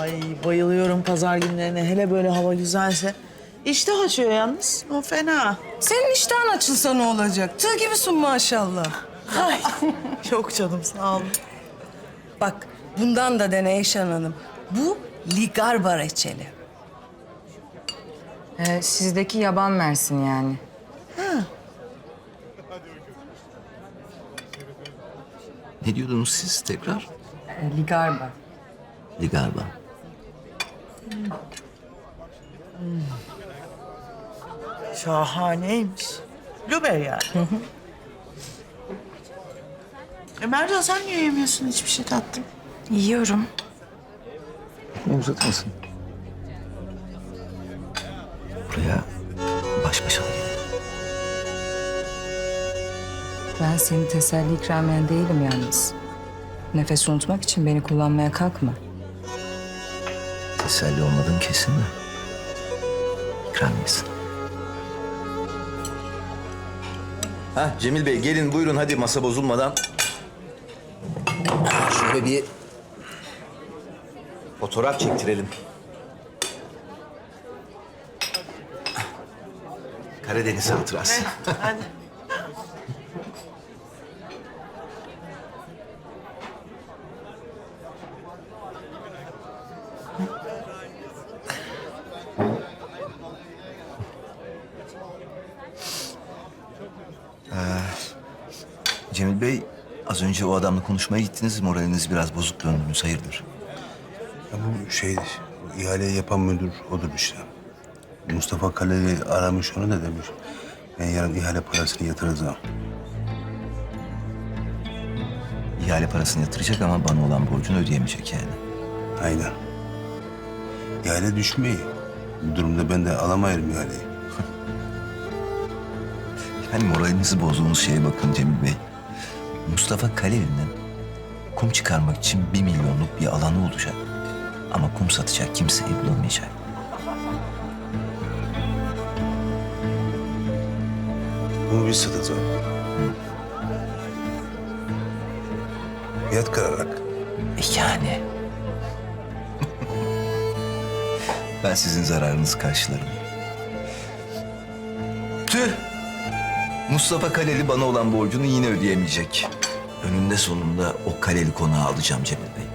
Ay bayılıyorum pazar günlerine. Hele böyle hava güzelse. İştah açıyor yalnız. O fena. Senin iştahın açılsa ne olacak? Tığ gibisin maşallah. Ay. Yok canım sağ olun. Bak bundan da dene Eyşan Hanım. Bu ligarba reçeli. Ee, sizdeki yaban mersin yani. Ne diyordunuz siz tekrar? Ee, ligarba. Ligarba. Şahaneymiş. Lüber yani. e Mercan sen niye yemiyorsun hiçbir şey tatlım? Yiyorum. Mısın? Buraya baş başa gelin. Ben senin teselli ikramiyen değilim yalnız. Nefes unutmak için beni kullanmaya kalkma. Teselli olmadığın kesin mi? İkramiyesin. Ha Cemil Bey gelin buyurun hadi masa bozulmadan. Şöyle bir fotoğraf çektirelim. Karadeniz hatırası. Hadi. Cemil Bey az önce o adamla konuşmaya gittiniz. Moraliniz biraz bozuk döndünüz. Hayırdır? Ya bu şey, bu ihaleyi yapan müdür odur işte. Mustafa Kaleli aramış onu da demiş. Ben yarın ihale parasını yatıracağım. İhale parasını yatıracak ama bana olan borcunu ödeyemeyecek yani. Aynen. İhale düşmeyi. Bu durumda ben de alamayırım ihaleyi. Yani moralinizi bozduğunuz şeye bakın Cemil Bey. Mustafa Kaleli'nin kum çıkarmak için bir milyonluk bir alanı olacak. Ama kum satacak kimseyi bulamayacak. Bunu biz satacağız. Fiyat kırarak. E yani. ben sizin zararınızı karşılarım. Mustafa Kaleli bana olan borcunu yine ödeyemeyecek. Önünde sonunda o Kaleli konağı alacağım Cemil Bey.